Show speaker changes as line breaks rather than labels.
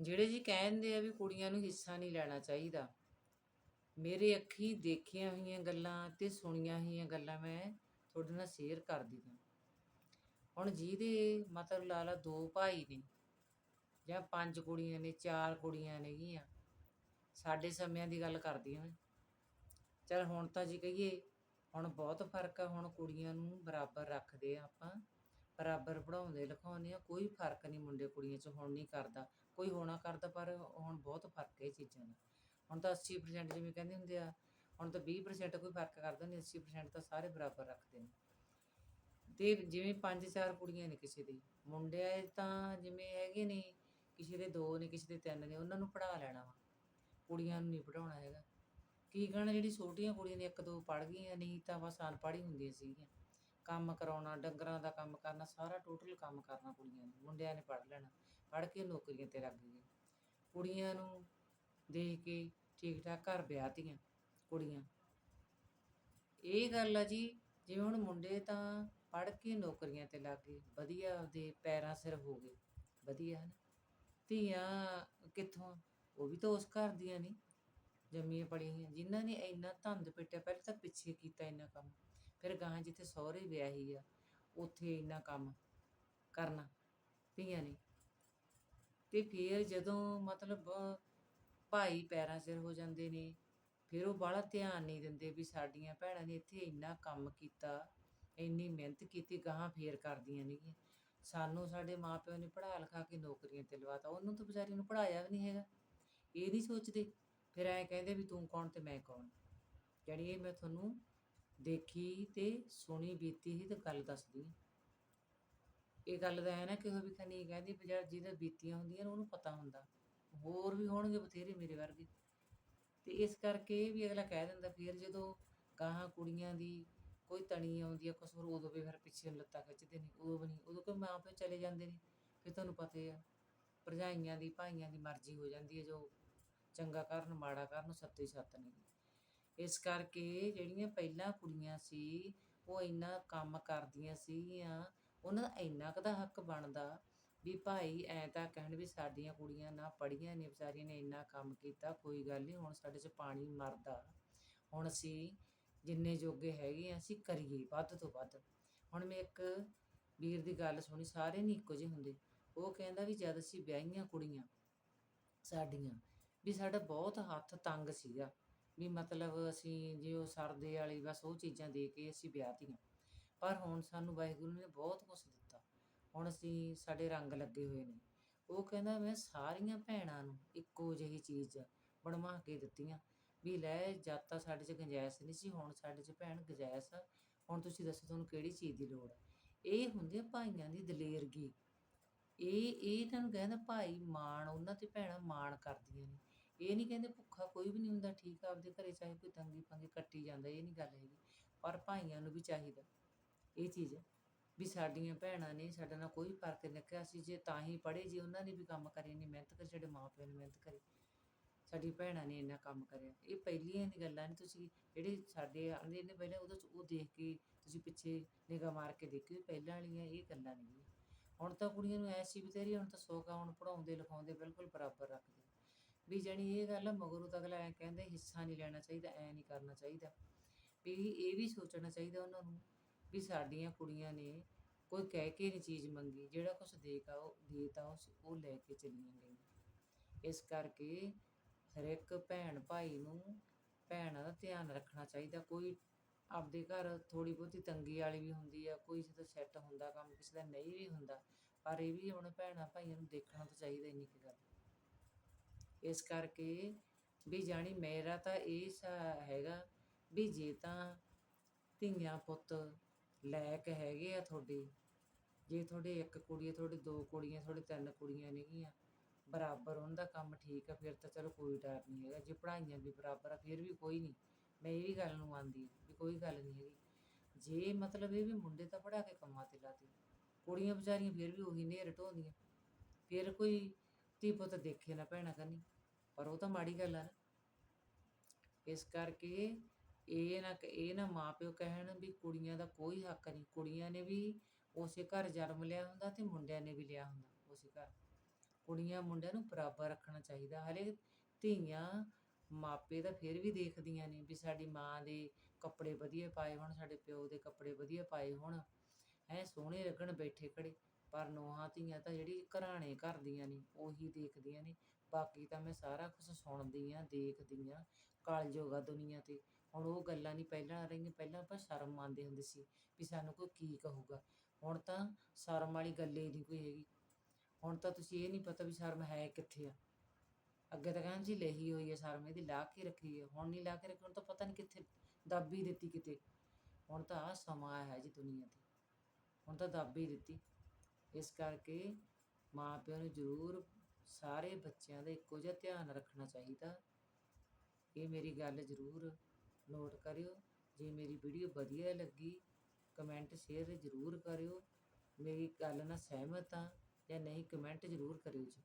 ਜਿਹੜੇ ਜੀ ਕਹਿੰਦੇ ਆ ਵੀ ਕੁੜੀਆਂ ਨੂੰ ਹਿੱਸਾ ਨਹੀਂ ਲੈਣਾ ਚਾਹੀਦਾ। ਮੇਰੇ ਅੱਖੀ ਦੇਖੀਆਂ ਹੋਈਆਂ ਗੱਲਾਂ ਤੇ ਸੁਣੀਆਂ ਹੋਈਆਂ ਗੱਲਾਂ ਮੈਂ ਤੁਹਾਡੇ ਨਾਲ ਸ਼ੇਅਰ ਕਰਦੀ ਹਾਂ। ਹੁਣ ਜਿਹਦੇ ਮਤਲਬ ਲਾ ਲਾ ਦੋ ਭਾਈ ਨੇ ਜਾਂ ਪੰਜ ਕੁੜੀਆਂ ਨੇ, ਚਾਰ ਕੁੜੀਆਂ ਨੇਗੀਆਂ, ਸਾਡੇ ਸਮਿਆਂ ਦੀ ਗੱਲ ਕਰਦੀ ਹਾਂ ਮੈਂ। ਚਲ ਹੁਣ ਤਾਂ ਜੀ ਕਹੀਏ, ਹੁਣ ਬਹੁਤ ਫ਼ਰਕ ਆ, ਹੁਣ ਕੁੜੀਆਂ ਨੂੰ ਬਰਾਬਰ ਰੱਖਦੇ ਆ ਆਪਾਂ, ਬਰਾਬਰ ਪੜਾਉਂਦੇ ਲਿਖਾਉਂਦੇ ਆ, ਕੋਈ ਫ਼ਰਕ ਨਹੀਂ ਮੁੰਡੇ ਕੁੜੀਆਂ 'ਚ ਹੁਣ ਨਹੀਂ ਕਰਦਾ। ਕੋਈ ਹੋਣਾ ਕਰਦਾ, ਪਰ ਹੁਣ ਬਹੁਤ ਫ਼ਰਕ ਹੈ ਇਹ ਚੀਜ਼ਾਂ ਦਾ। ਹੁਣ ਤਾਂ 80% ਜਿਵੇਂ ਕਹਿੰਦੇ ਹੁੰਦੇ ਆ, ਹੁਣ ਤਾਂ 20% ਕੋਈ ਫ਼ਰਕ ਕਰਦਾ ਨਹੀਂ 80% ਤਾਂ ਸਾਰੇ ਬਰਾਬਰ ਰੱਖਦੇ ਨੇ। ਤੇ ਜਿਵੇਂ ਪੰਜ ਚਾਰ ਕੁੜੀਆਂ ਨੇ ਕਿਸੇ ਦੀ ਮੁੰਡਿਆਂ 'ਚ ਤਾਂ ਜਿਵੇਂ ਹੈਗੇ ਨੇ, ਕਿਸੇ ਦੇ ਦੋ ਨੇ, ਕਿਸੇ ਦੇ ਤਿੰਨ ਨੇ, ਉਹਨਾਂ ਨੂੰ ਪੜ੍ਹਾ ਲੈਣਾ ਵਾ। ਕੁੜੀਆਂ ਨੂੰ ਨਹੀਂ ਪੜਾਉਣਾ ਹੈਗਾ। ਕੀ ਕਹਿਣਾ, ਜਿਹੜੀ ਛੋਟੀਆਂ ਕੁੜੀਆਂ ਨੇ ਇੱਕ ਦੋ ਪੜ੍ਹ ਗਈਆਂ, ਨਹੀਂ ਤਾਂ ਬਸ ਅਨਪੜ੍ਹ ਹੀ ਹੁੰਦੀਆਂ ਸੀਗੀਆਂ। ਕੰਮ ਕਰਾਉਣਾ, ਡੰਗਰਾਂ ਦਾ ਕੰਮ ਕਰਨਾ, ਸਾਰਾ ਟੋਟਲ ਕੰਮ ਕਰਨਾ ਕੁੜੀਆਂ ਨੇ, ਮੁੰਡਿਆਂ ਨੇ ਪੜ੍ਹ ਲੈਣਾ। ਪੜ੍ਹ ਕੇ ਨੌਕਰੀਆਂ ਤੇ ਲੱਗ ਗਏ ਕੁੜੀਆਂ ਨੂੰ ਦੇਖ ਕੇ ਠੀਕ ਠਾਕ ਘਰ ਵਿਆਹਤੀਆਂ ਕੁੜੀਆਂ। ਇਹ ਗੱਲ ਆ ਜੀ, ਜਿਵੇਂ ਹੁਣ ਮੁੰਡੇ ਤਾਂ ਪੜ੍ਹ ਕੇ ਨੌਕਰੀਆਂ ਤੇ ਲੱਗ ਗਏ, ਵਧੀਆ ਆਪਦੇ ਪੈਰਾਂ ਸਿਰ ਹੋ ਗਏ, ਵਧੀਆ ਹਨ ਧੀਆਂ ਕਿੱਥੋਂ ਉਹ ਵੀ ਤਾਂ ਉਸ ਘਰ ਦੀਆਂ ਨੇ, ਜੰਮੀਆਂ ਪੜੀਆਂ ਹੋਈਆਂ, ਜਿਨ੍ਹਾਂ ਨੇ ਇੰਨਾ ਧੰਦ ਪਿੱਟਿਆ, ਪਹਿਲਾਂ ਤਾਂ ਪਿੱਛੇ ਕੀਤਾ ਇੰਨਾ ਕੰਮ, ਫਿਰ ਗਾਂ ਜਿੱਥੇ ਸਹੁਰੇ ਵਿਆਹੀ ਆ, ਉੱਥੇ ਇੰਨਾ ਕੰਮ ਕਰਨਾ ਧੀਆਂ ਨੇ। ਤੇ ਫਿਰ ਜਦੋਂ ਮਤਲਬ, ਭਾਈ ਪੈਰਾਂ ਸਿਰ ਹੋ ਜਾਂਦੇ ਨੇ, ਫਿਰ ਉਹ ਬਾਹਲਾ ਧਿਆਨ ਨਹੀਂ ਦਿੰਦੇ ਵੀ ਸਾਡੀਆਂ ਭੈਣਾਂ ਨੇ ਇੱਥੇ ਇੰਨਾ ਕੰਮ ਕੀਤਾ, ਇੰਨੀ ਮਿਹਨਤ ਕੀਤੀ, ਗਾਹਾਂ ਫੇਰ ਕਰਦੀਆਂ ਨੇਗੀਆਂ ਸਾਨੂੰ ਸਾਡੇ ਮਾਪਿਓ ਨੇ ਪੜ੍ਹਾ ਲਿਖਾ ਕੇ ਨੌਕਰੀਆਂ ਤੇ ਲਵਾਤਾ, ਉਹਨੂੰ ਤਾਂ ਵਿਚਾਰੀ ਨੂੰ ਪੜ੍ਹਾਇਆ ਵੀ ਨਹੀਂ ਹੈਗਾ। ਇਹ ਨਹੀਂ ਸੋਚਦੇ, ਫਿਰ ਐਂ ਕਹਿੰਦੇ ਵੀ ਤੂੰ ਕੌਣ ਤੇ ਮੈਂ ਕੌਣ? ਜਿਹੜੀ ਇਹ ਮੈਂ ਤੁਹਾਨੂੰ ਦੇਖੀ ਤੇ ਸੁਣੀ ਬੀਤੀ ਹੀ ਤੇ ਗੱਲ ਦੱਸਦੀ ਹਾਂ। ਇਹ ਗੱਲ ਦਾ ਹੈ ਨਾ ਕਿ ਉਹ ਵੀ ਖਨੀ ਕਹਿੰਦੀ ਵੀ ਜਿਹੜਾ ਜਿਹਦੇ ਬੀਤੀਆਂ ਹੁੰਦੀਆਂ ਨੇ ਉਹਨੂੰ ਪਤਾ ਹੁੰਦਾ। ਹੋਰ ਵੀ ਹੋਣਗੇ ਬਥੇਰੇ ਮੇਰੇ ਵਰਗੇ। ਤੇ ਇਸ ਕਰਕੇ ਇਹ ਵੀ ਅਗਲਾ ਕਹਿ ਦਿੰਦਾ, ਫਿਰ ਜਦੋਂ ਗਾਹਾਂ ਕੁੜੀਆਂ ਦੀ ਕੋਈ ਤਣੀ ਆਉਂਦੀ ਆ ਕੁਛ ਹੋਰ ਉਦੋਂ ਵੀ ਫਿਰ ਪਿੱਛੇ ਨੂੰ ਲੱਤਾਂ ਖਿੱਚਦੇ ਨੇ, ਉਦੋਂ ਵੀ ਨਹੀਂ। ਉਦੋਂ ਕੋਈ ਮਾਂ ਪਿਓ ਚਲੇ ਜਾਂਦੇ ਨੇ, ਫਿਰ ਤੁਹਾਨੂੰ ਪਤਾ ਹੀ ਆ, ਭਰਜਾਈਆਂ ਦੀ, ਭਾਈਆਂ ਦੀ ਮਰਜ਼ੀ ਹੋ ਜਾਂਦੀ ਹੈ ਜੋ ਚੰਗਾ ਕਰਨ, ਮਾੜਾ ਕਰਨ ਸੱਤੇ ਸੱਤ ਨੇ। ਇਸ ਕਰਕੇ ਜਿਹੜੀਆਂ ਪਹਿਲਾਂ ਕੁੜੀਆਂ ਸੀ, ਉਹ ਇੰਨਾ ਕੰਮ ਕਰਦੀਆਂ ਸੀਗੀਆਂ ਉਹਨਾਂ ਦਾ ਇੰਨਾ ਕੁ ਦਾ ਹੱਕ ਬਣਦਾ ਵੀ ਭਾਈ ਐ ਤਾਂ ਕਹਿਣ ਵੀ ਸਾਡੀਆਂ ਕੁੜੀਆਂ ਨਾ ਪੜੀਆਂ ਨੇ, ਵਿਚਾਰੀਆਂ ਨੇ ਇੰਨਾ ਕੰਮ ਕੀਤਾ, ਕੋਈ ਗੱਲ ਨਹੀਂ, ਹੁਣ ਸਾਡੇ 'ਚ ਪਾਣੀ ਮਰਦਾ। ਹੁਣ ਅਸੀਂ ਜਿੰਨੇ ਜੋਗੇ ਹੈਗੇ ਆ, ਅਸੀਂ ਕਰੀਏ ਵੱਧ ਤੋਂ ਵੱਧ। ਹੁਣ ਮੈਂ ਇੱਕ ਵੀਰ ਦੀ ਗੱਲ ਸੁਣੀ ਸਾਰੇ ਨਹੀਂ ਇੱਕੋ ਜਿਹੇ ਹੁੰਦੇ। ਉਹ ਕਹਿੰਦਾ ਵੀ ਜਦ ਅਸੀਂ ਵਿਆਹੀਆਂ ਕੁੜੀਆਂ ਸਾਡੀਆਂ, ਵੀ ਸਾਡਾ ਬਹੁਤ ਹੱਥ ਤੰਗ ਸੀਗਾ। ਵੀ ਮਤਲਬ ਅਸੀਂ ਜੇ ਉਹ ਸਰਦੇ ਵਾਲੀ ਬਸ ਉਹ ਚੀਜ਼ਾਂ ਦੇ ਕੇ ਅਸੀਂ ਵਿਆਹਤੀਆਂ ਪਰ ਹੁਣ ਸਾਨੂੰ ਵਾਹਿਗੁਰੂ ਨੇ ਬਹੁਤ ਕੁਝ ਦਿੱਤਾ। ਹੁਣ ਅਸੀਂ ਸਾਡੇ ਰੰਗ ਲੱਗੇ ਹੋਏ ਨੇ। ਉਹ ਕਹਿੰਦਾ, ਮੈਂ ਸਾਰੀਆਂ ਭੈਣਾਂ ਨੂੰ ਇੱਕੋ ਜਿਹੀ ਚੀਜ਼ ਬਣਵਾ ਕੇ ਦਿੱਤੀਆਂ। ਵੀ ਲੈ, ਜਦ ਤਾਂ ਸਾਡੇ 'ਚ ਗੁੰਜਾਇਸ਼ ਨਹੀਂ ਸੀ, ਹੁਣ ਸਾਡੇ 'ਚ ਭੈਣ ਗੁੰਜਾਇਸ਼ ਆ। ਹੁਣ ਤੁਸੀਂ ਦੱਸੋ ਤੁਹਾਨੂੰ ਕਿਹੜੀ ਚੀਜ਼ ਦੀ ਲੋੜ ਹੈ ਇਹ ਹੁੰਦੀ ਆ ਭਾਈਆਂ ਦੀ ਦਲੇਰਗੀ। ਇਹ ਇਹ ਇਹਨਾਂ ਨੂੰ ਕਹਿੰਦਾ, ਭਾਈ ਮਾਣ, ਉਹਨਾਂ ਤੇ ਭੈਣਾਂ ਮਾਣ ਕਰਦੀਆਂ ਨੇ। ਇਹ ਨਹੀਂ ਕਹਿੰਦੇ ਭੁੱਖਾ ਕੋਈ ਵੀ ਨਹੀਂ ਹੁੰਦਾ, ਠੀਕ ਆ, ਆਪਦੇ ਘਰੇ ਚਾਹੇ ਕੋਈ ਤੰਗੀ ਪੰਗੀ ਕੱਟੀ ਜਾਂਦਾ, ਇਹ ਨਹੀਂ ਗੱਲ ਹੈਗੀ। ਪਰ ਭਾਈਆਂ ਨੂੰ ਵੀ ਚਾਹੀਦਾ। ਇਹ ਚੀਜ਼ ਹੈ ਵੀ ਸਾਡੀਆਂ ਭੈਣਾਂ ਨੇ ਸਾਡੇ ਨਾਲ ਕੋਈ ਫ਼ਰਕ ਨਹੀਂ ਰੱਖਿਆ। ਸੀ ਜੇ ਤਾਂ ਹੀ ਪੜ੍ਹੇ, ਜੇ ਉਹਨਾਂ ਨੇ ਵੀ ਕੰਮ ਕਰੇ ਨਹੀਂ ਮਿਹਨਤ ਕਰੀ, ਸਾਡੇ ਮਾਪਿਆਂ ਨੇ ਮਿਹਨਤ ਕਰੀ, ਸਾਡੀ ਭੈਣਾਂ ਨੇ ਇੰਨਾ ਕੰਮ ਕਰਿਆ। ਇਹ ਪਹਿਲੀਆਂ ਦੀ ਗੱਲਾਂ ਨੇ ਤੁਸੀਂ ਜਿਹੜੇ ਸਾਡੇ ਆਂਦੇ ਨੇ ਪਹਿਲਾਂ, ਉਹਦੇ 'ਚ ਉਹ ਦੇਖ ਕੇ ਤੁਸੀਂ ਪਿੱਛੇ ਨਿਗਾਹ ਮਾਰ ਕੇ ਦੇਖਿਓ ਪਹਿਲਾਂ ਵਾਲੀਆਂ ਇਹ ਗੱਲਾਂ ਨਹੀਂ ਹੁਣ ਤਾਂ ਕੁੜੀਆਂ ਨੂੰ ਐਸੀ ਵੀ ਤੇਰੀ ਹੁਣ ਤਾਂ ਸੌਕਾ ਹੁਣ ਪੜਾਉਂਦੇ ਲਿਖਾਉਂਦੇ ਬਿਲਕੁਲ ਬਰਾਬਰ ਰੱਖਦੇ ਵੀ ਜਾਣੀ ਇਹ ਗੱਲ ਆ, ਮਗਰੋਂ ਤਾਂ ਅਗਲਾ ਐ ਕਹਿੰਦਾ, ਹਿੱਸਾ ਨਹੀਂ ਲੈਣਾ ਚਾਹੀਦਾ, ਐ ਨਹੀਂ ਕਰਨਾ ਚਾਹੀਦਾ। ਵੀ ਇਹ ਵੀ ਸੋਚਣਾ ਚਾਹੀਦਾ ਉਹਨਾਂ ਨੂੰ। ਵੀ ਸਾਡੀਆਂ ਕੁੜੀਆਂ ਨੇ ਕੋਈ ਕਹਿ ਕੇ ਨਹੀਂ ਚੀਜ਼ ਮੰਗੀ, ਜਿਹੜਾ ਕੁਝ ਦੇਗਾ ਉਹ ਦੇਤਾ ਉਸ ਉਹ ਲੈ ਕੇ ਚਲੀਆਂ ਗਈਆਂ। ਇਸ ਕਰਕੇ ਹਰ ਇੱਕ ਭੈਣ ਭਾਈ ਨੂੰ ਭੈਣਾਂ ਦਾ ਧਿਆਨ ਰੱਖਣਾ ਚਾਹੀਦਾ। ਕੋਈ ਆਪਦੇ ਘਰ ਥੋੜੀ ਬਹੁਤੀ ਤੰਗੀ ਵਾਲੀ ਵੀ ਹੁੰਦੀ ਆ, ਕੋਈ ਕਿਸੇ ਦਾ ਸੈੱਟ ਹੁੰਦਾ ਕੰਮ ਕਿਸੇ ਦਾ ਨਹੀਂ ਵੀ ਹੁੰਦਾ, ਪਰ ਇਹ ਵੀ ਹੁਣ ਭੈਣਾਂ ਭਾਈਆਂ ਨੂੰ ਦੇਖਣਾ ਤਾਂ ਚਾਹੀਦਾ ਇੰਨੀ ਕੁ ਗੱਲ। ਇਸ ਕਰਕੇ ਵੀ ਜਾਣੀ ਮੇਰਾ ਤਾਂ ਇਹ ਸਾ- ਹੈਗਾ ਵੀ ਜੇ ਤਾਂ ਧੀਆਂ ਪੁੱਤ ਲਾਇਕ ਹੈਗੇ ਆ ਤੁਹਾਡੇ। ਜੇ ਤੁਹਾਡੇ ਇੱਕ ਕੁੜੀ ਆ, ਤੁਹਾਡੇ ਦੋ ਕੁੜੀਆਂ, ਤੁਹਾਡੇ ਤਿੰਨ ਕੁੜੀਆਂ ਨੇਗੀਆਂ, ਬਰਾਬਰ ਉਹਨਾਂ ਦਾ ਕੰਮ ਠੀਕ ਆ, ਫਿਰ ਤਾਂ ਚਲੋ ਕੋਈ ਡਰ ਨਹੀਂ ਹੈਗਾ। ਜੇ ਪੜ੍ਹਾਈਆਂ ਵੀ ਬਰਾਬਰ ਆ, ਫਿਰ ਵੀ ਕੋਈ ਨਹੀਂ। ਮੈਂ ਇਹ ਵੀ ਗੱਲ ਨੂੰ ਮੰਨਦੀ ਹਾਂ ਵੀ ਕੋਈ ਗੱਲ ਨਹੀਂ ਹੈਗੀ। ਜੇ ਮਤਲਬ ਇਹ ਵੀ ਮੁੰਡੇ ਤਾਂ ਪੜ੍ਹਾ ਕੇ ਕੰਮਾਂ ਤੇ ਲਾਤੇ। ਕੁੜੀਆਂ ਵਿਚਾਰੀਆਂ ਫਿਰ ਵੀ ਉਹੀ ਨੇਰ ਢੋਂਦੀਆਂ। ਫਿਰ ਕੋਈ ਧੀ ਪੁੱਤ ਦੇਖੇ ਨਾ ਭੈਣਾ ਕਰਨੀ ਪਰ ਉਹ ਤਾਂ ਮਾੜੀ ਗੱਲ ਆ ਨਾ। ਇਸ ਕਰਕੇ ਇਹ ਨਾ ਇਹ ਨਾ ਮਾਪਿਓ ਕਹਿਣ ਵੀ ਕੁੜੀਆਂ ਦਾ ਕੋਈ ਹੱਕ ਨਹੀਂ। ਕੁੜੀਆਂ ਨੇ ਵੀ ਉਸੇ ਘਰ ਜਨਮ ਲਿਆ ਹੁੰਦਾ ਤੇ ਮੁੰਡਿਆਂ ਨੇ ਵੀ ਲਿਆ ਹੁੰਦਾ ਉਸੇ ਘਰ। ਕੁੜੀਆਂ ਮੁੰਡਿਆਂ ਨੂੰ ਬਰਾਬਰ ਰੱਖਣਾ ਚਾਹੀਦਾ। ਹਲੇ ਧੀਆਂ ਮਾਪੇ ਤਾਂ ਫਿਰ ਵੀ ਦੇਖਦੀਆਂ ਨੇ ਵੀ ਸਾਡੀ ਮਾਂ ਦੇ ਕੱਪੜੇ ਵਧੀਆ ਪਾਏ ਹੋਣ, ਸਾਡੇ ਪਿਓ ਦੇ ਕੱਪੜੇ ਵਧੀਆ ਪਾਏ ਹੋਣ। ਐ ਸੋਹਣੇ ਲੱਗਣ, ਬੈਠੇ ਖੜੇ ਪਰ ਨੋਹਾਂ ਧੀਆਂ ਤਾਂ ਜਿਹੜੀ ਘਰਾਣੇ ਘਰ ਦੀਆਂ ਨੇ, ਉਹੀ ਦੇਖਦੀਆਂ ਨੇ। ਬਾਕੀ ਤਾਂ ਮੈਂ ਸਾਰਾ ਕੁਝ ਸੁਣਦੀ ਆ, ਦੇਖਦੀ ਆ, ਕਲਯੁਗ ਆ ਦੁਨੀਆ ਤੇ। ਹੁਣ ਉਹ ਗੱਲਾਂ ਨਹੀਂ ਪਹਿਲਾਂ ਰਹੀਆਂ, ਪਹਿਲਾਂ ਆਪਾਂ ਸ਼ਰਮ ਮੰਨਦੇ ਹੁੰਦੇ ਸੀ ਵੀ ਸਾਨੂੰ ਕੋਈ ਕੀ ਕਹੂਗਾ। ਹੁਣ ਤਾਂ ਸ਼ਰਮ ਵਾਲੀ ਗੱਲ ਹੀ ਨਹੀਂ ਕੋਈ ਹੈਗੀ। ਹੁਣ ਤਾਂ ਤੁਸੀਂ ਇਹ ਨਹੀਂ ਪਤਾ ਵੀ ਸ਼ਰਮ ਹੈ ਕਿੱਥੇ ਆ। ਅੱਗੇ ਤਾਂ ਕਹਿੰਦੇ ਜੀ ਲਹੀ ਹੋਈ ਹੈ ਸ਼ਰਮ, ਇਹਦੀ ਲਾ ਕੇ ਰੱਖੀ ਹੈ ਹੁਣ ਨਹੀਂ ਲਾ ਕੇ ਰੱਖੀ, ਹੁਣ ਤਾਂ ਪਤਾ ਨਹੀਂ ਕਿੱਥੇ ਦੱਬ ਹੀ ਦਿੱਤੀ ਕਿਤੇ। ਹੁਣ ਤਾਂ ਆ ਸਮਾਂ ਹੈ ਜੀ ਦੁਨੀਆ ਤੇ। ਹੁਣ ਤਾਂ ਦੱਬ ਹੀ ਦਿੱਤੀ। ਇਸ ਕਰਕੇ ਮਾਂ ਪਿਓ ਨੂੰ ਜ਼ਰੂਰ ਸਾਰੇ ਬੱਚਿਆਂ ਦਾ ਇੱਕੋ ਜਿਹਾ ਧਿਆਨ ਰੱਖਣਾ ਚਾਹੀਦਾ। ਇਹ ਮੇਰੀ ਗੱਲ ਜ਼ਰੂਰ ਨੋਟ ਕਰਿਓ। ਜੇ ਮੇਰੀ ਵੀਡੀਓ ਵਧੀਆ ਲੱਗੀ ਕਮੈਂਟ ਸ਼ੇਅਰ ਜ਼ਰੂਰ ਕਰਿਓ। ਮੇਰੀ ਗੱਲ ਨਾਲ ਸਹਿਮਤ ਆ ਜਾਂ ਨਹੀਂ ਕਮੈਂਟ ਜ਼ਰੂਰ ਕਰਿਓ ਜੀ।